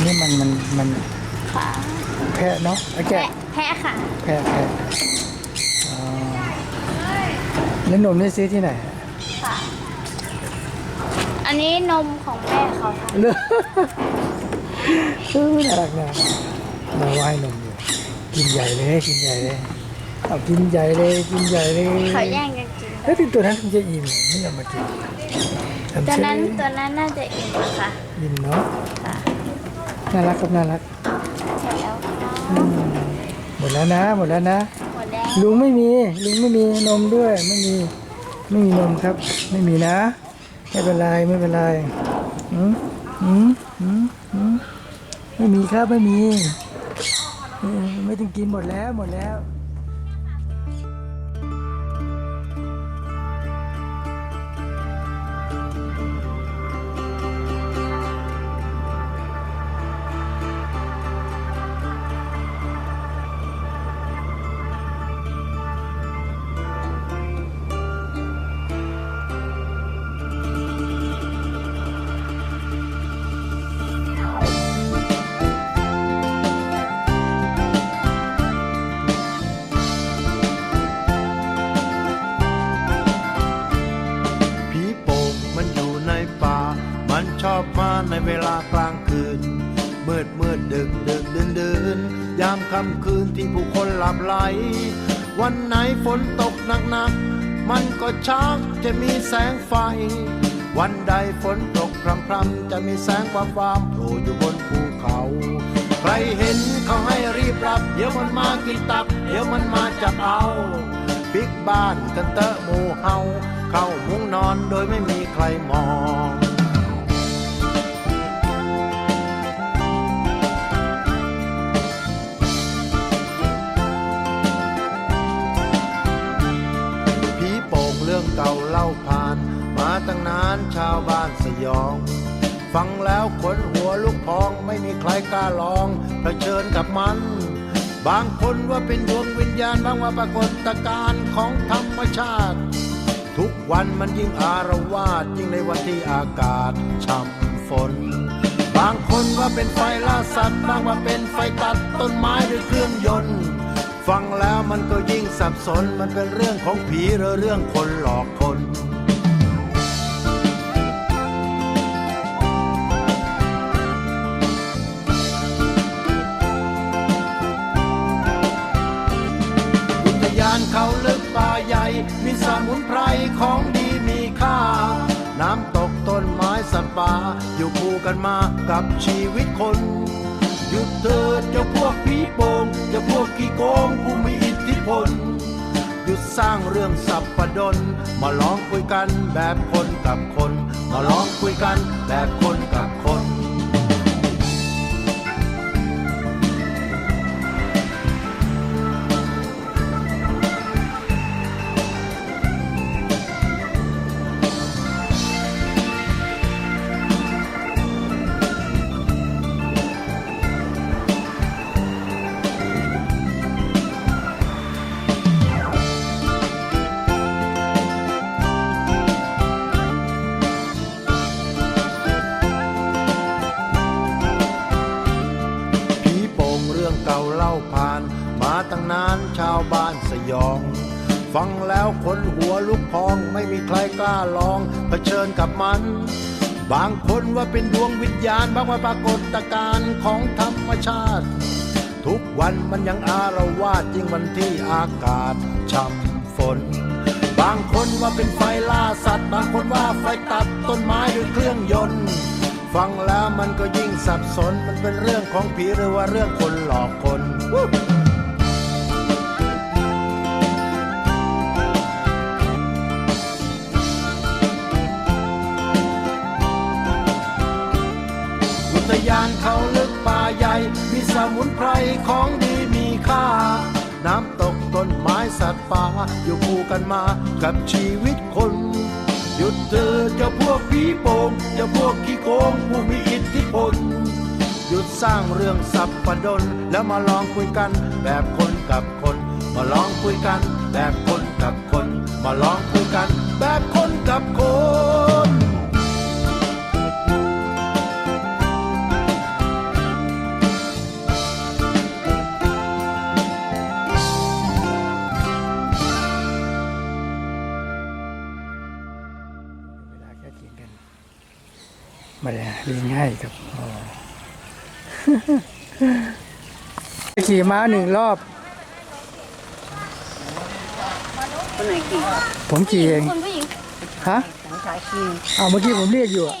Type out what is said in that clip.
นนี้มันมันมันค่ะแพะเนาะไอ้แกะแพะค่ะ แพะแพะอ๋อแล้วนมนี่ซื้อที่ไหนค่ะ อันนี้นมของแม่เขาค่ะเลือกเออน่ารักนะเราว่ายนมอยู่กินใหญ่เลยกินใหญ่เลยเอากินใหญ่เลยกินใหญ่เลยเขาแย่งกันกินแล้วที่ตัวนั้นมันจะอิ่มไม่ยอมมากินทำตัวเฉยนั้นตัวนั้นน่าจะอิ่มอะค่ะอิ่มเนาะค่ะ น่ารักครับน่ารักเสร็จแล้วค่ะอืมหมดแล้วนะ หมดแล้วนะ หมดแล้วลุงไม่มีลุงไม่มีนมด้วยไม่มีไม่มีนมครับ ไม่มีนะไม่เป็นไรไม่เป็นไรอืมอืมอืมอืมไม่มีครับไม่มีเออไม่ต้องกินหมดแล้วหมดแล้ว คืนมืดมืดดึกดึกดื่นดื่นยามค่ำคืนที่ผู้คนหลับไหล วันไหนฝนตกหนักหนักๆมันก็ชักจะมีแสงไฟ วันใดฝนตกพรำพรำๆจะมีแสงวาบวามโผล่อยู่บนภูเขา ใครเห็นเขาให้รีบรับ เดี๋ยวมันมากินตับ เดี๋ยวมันมาจับเอาปิกบ้านกันเตอะหมูเฮาเข้ามุ้งนอนโดยไม่มีใครมอง ยอง ฟังแล้วขนหัวลุกพองไม่มีใครกล้าลองเผชิญกับมัน บางคนว่าเป็นดวงวิญญาณบางว่าปรากฏการณ์ของธรรมชาติ ทุกวันมันยิ่งอารวาสยิ่งในวันที่อากาศช่ำฝน บางคนว่าเป็นไฟล่าสัตว์บางว่าเป็นไฟตัดต้นไม้หรือเครื่องยนต์ฟังแล้วมันก็ยิ่งสับสน มันเป็นเรื่องของผีหรือเรื่องคนหลอกคน กันมากับชีวิตคน หยุดเถิดจะพวกผีโป่งจะพวกขี้โกงผู้มีอิทธิพล หยุดสร้างเรื่องสับประดน มาลองคุยกันแบบคนกับคน มาลองคุยกันแบบคนกับคน รื่องเก่าเล่าผ่าน มาตั้งนานชาวบ้านสยอง ฟังแล้วคนหัวลุกพองไม่มีใครกล้าลองเผชิญกับมัน บางคนว่าเป็นดวงวิญญาณบางว่าปรากฏการณ์ของธรรมชาติ ทุกวันมันยังอารวาสยิ่งวันที่อากาศช่ำฝน บางคนว่าเป็นไฟล่าสัตว์ บางคนว่าไฟตัดต้นไม้หรือเครื่องยนต์ ฟังแล้วมันก็ยิ่งสับสน มันเป็นเรื่องของผีหรือว่าเรื่องคนหลอกคน อุทยานเขาลึกป่าใหญ่ มีสมุนไพรของดีมีค่า น้ำตกต้นไม้สัตว์ป่า อยู่คู่กันมากับชีวิตคน หยุดเธอเจ้าพวกผีโป่งเจ้าพวกขี้โกงผู้มีอิทธิพลหยุดสร้างเรื่องสับปะดนแล้วมาลองคุยกันแบบคนกับคน มาลองคุยกันแบบคนกับคน มาลองคุยกันแบบคนกับคน กินกันมาเลยเรีง่ายครับขี่ม้าหนึ่งรอบผมขี่เองฮะเอาเมื่อกี้ผมเรียกอยู่อะ